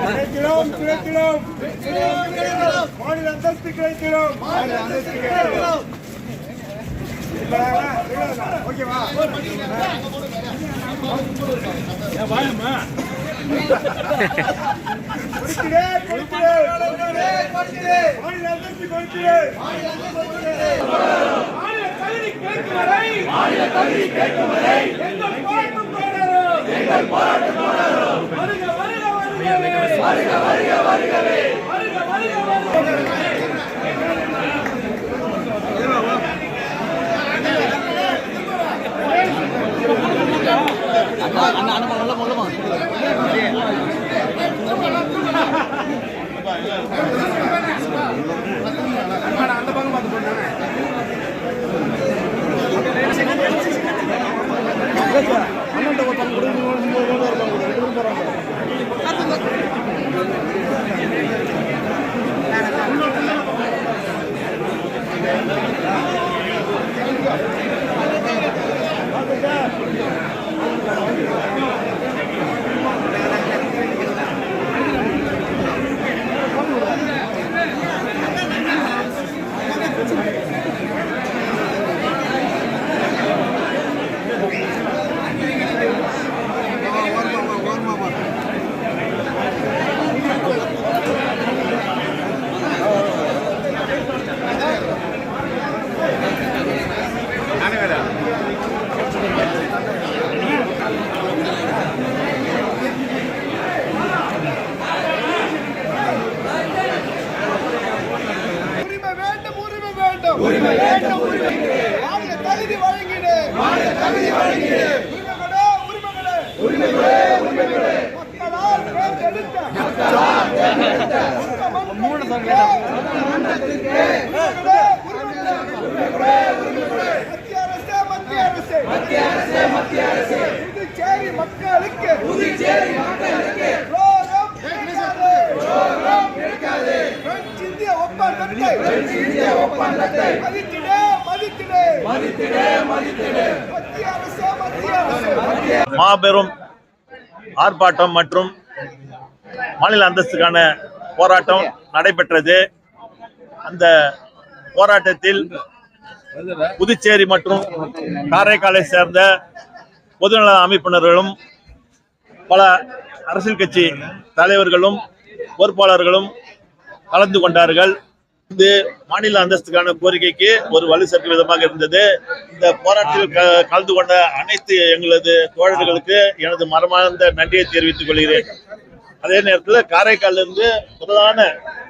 கிடைக்கிறோம் கிடைக்கிறோம். மாநில அந்தஸ்து கிடைக்கிறோம். மாநில அந்தஸ்து கிடைக்கிறோம். ஓகேவா? கொடுக்கிறே கொடுக்கிறே மாநில அந்தஸ்து கொடுக்கிறே மாநில கல்வி கேட்கும் வரை மாநில வருக வருக வருகவே வருக வருக வருகவே வருக வருக வருகவே உரிமை வேண்டும் உரிமை வேண்டும் உரிமை மாநில தகுதி வழங்கிடு. மாநில தகுதி வழங்கிடு உரிமைகளே உரிமைகளே உரிமைகளே உரிமைகளே மக்களால் தேர்ந்தெடுத்த மக்களால் தேர்ந்தெடுத்த மூணு உரிமைகளே உரிமைகளே உரிமைகளே மத்திய அரசே மத்திய அரசே மத்திய அரசே மத்திய அரசே புதுச்சேரி மக்களுக்கு புதுச்சேரி மக்களுக்கு ரோகம் கிடைக்காது ரோகம் கிடைக்காது பிரெஞ்சு இந்திய ஒப்பந்தத்தை இந்திய ஒப்பந்தத்தை மதித்திடே மதித்திடே. மதித்திடே மதித்திடே மத்திய மத்திய மாபெரும் ஆர்ப்பாட்டம் மற்றும் மாநில அந்தஸ்துக்கான போராட்டம் நடைபெற்றது. அந்த போராட்டத்தில் புதுச்சேரி மற்றும் காரைக்காலை சேர்ந்த பொதுநல அமைப்பினர்களும் பல அரசியல் கட்சி தலைவர்களும் பொறுப்பாளர்களும் கலந்து கொண்டார்கள். வந்து மாநில அந்தஸ்துக்கான கோரிக்கைக்கு ஒரு வலு சேர்க்கும் விதமாக இருந்தது. இந்த போராட்டத்தில் க- கலந்து கொண்ட அனைத்து எங்களது தோழர்களுக்கு எனது மரமார்ந்த நன்றியை தெரிவித்துக் கொள்கிறேன். அதே நேரத்தில் காரைக்கால்ல இருந்து முதலான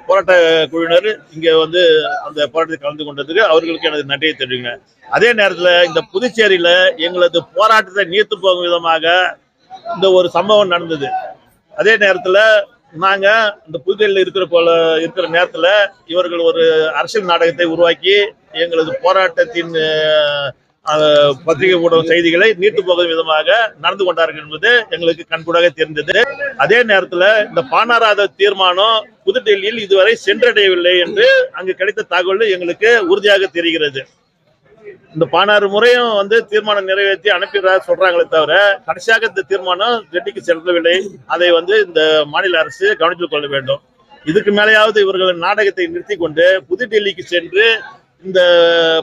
போராட்ட குழுவினர் இங்க வந்து அந்த போராட்டத்தில் கலந்து கொண்டதுக்கு அவர்களுக்கு எனது நன்றியை தெரிவிங்க அதே நேரத்தில் இந்த புதுச்சேரியில எங்களது போராட்டத்தை நீர்த்து போகும் விதமாக இந்த ஒரு சம்பவம் நடந்தது. அதே நேரத்தில் நாங்க இந்த புதுதில்லியில் இருக்கிற போல இருக்கிற நேரத்துல இவர்கள் ஒரு அரசியல் நாடகத்தை உருவாக்கி எங்களது போராட்டத்தின் பத்திரிகை ஊடக செய்திகளை நீட்டு போகும் விதமாக நடந்து கொண்டார்கள் என்பது எங்களுக்கு கண்கூடாக தெரிந்தது. அதே நேரத்துல இந்த பானாராத தீர்மானம் புதுடெல்லியில் இதுவரை சென்றடையவில்லை என்று அங்கு கிடைத்த தகவல் எங்களுக்கு உறுதியாக தெரிகிறது. இந்த பதினாறு முறையும் வந்து தீர்மானம் நிறைவேற்றி அனுப்பிடுறா சொல்றாங்களே தவிர கடைசியாக இந்த தீர்மானம் டெல்லிக்கு செல்லவில்லை. அதை வந்து இந்த மாநில அரசு கவனித்துக் கொள்ள வேண்டும். இதுக்கு மேலேயாவது இவர்கள் நாடகத்தை நிறுத்தி கொண்டு புதுடெல்லிக்கு சென்று இந்த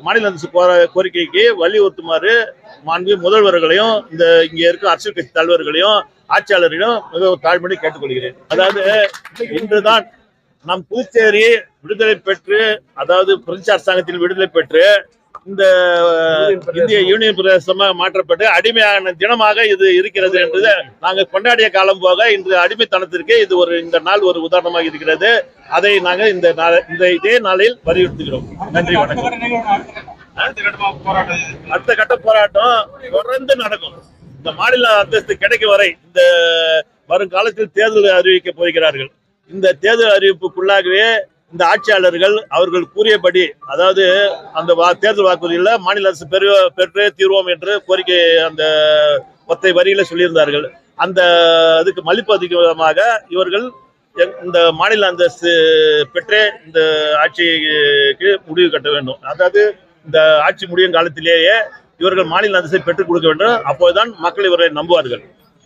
மாநில அரசு கோரிக்கைக்கு வலியுறுத்துமாறு மாண்பு முதல்வர்களையும் இந்த இங்க இருக்க அரசியல் கட்சி தலைவர்களையும் ஆட்சியாளர்களையும் மிகவும் தாழ்மையை கேட்டுக்கொள்கிறேன். அதாவது இன்றுதான் நம் புதுச்சேரி விடுதலை பெற்று அதாவது பிரெஞ்சு அரசாங்கத்தில் விடுதலை பெற்று இந்த இந்திய யூனியன் பிரதேசமாக மாற்றப்பட்டு அடிமையான தினமாக இது இருக்கிறது என்று நாங்கள் கொண்டாடிய காலம் போக இன்று அடிமைத்தனத்திற்கு இது ஒரு இந்த நாள் ஒரு உதாரணமாக இருக்கிறது. அதை நாங்கள் இந்த இந்த இதே நாளில் வலியுறுத்துகிறோம். நன்றி வணக்கம். அடுத்த கட்ட போராட்டம் தொடர்ந்து நடக்கும். இந்த மாநில அந்தஸ்து கிடைக்கும் வரை இந்த வருங்காலத்தில் தேர்தல் அறிவிக்க போகிறார்கள். இந்த தேர்தல் அறிவிப்புக்குள்ளாகவே இந்த ஆட்சியாளர்கள் அவர்கள் கூறியபடி அதாவது அந்த வா- தேர்தல் வாக்குறுதியில் மாநில அரசு பெரு பெற்றே தீர்வோம் என்று கோரிக்கை அந்த ஒத்தை வரியில சொல்லியிருந்தார்கள். அந்த அதுக்கு மலிப்பு அதிகமாக இவர்கள் எங்- இந்த மாநில அந்தஸ்து பெற்றே இந்த ஆட்சிக்கு முடிவு கட்ட வேண்டும். அதாவது இந்த ஆட்சி முடியும் காலத்திலேயே இவர்கள் மாநில அந்தஸ்தை பெற்றுக் கொடுக்க வேண்டும். அப்போதுதான் மக்கள் இவரை நம்புவார்கள்.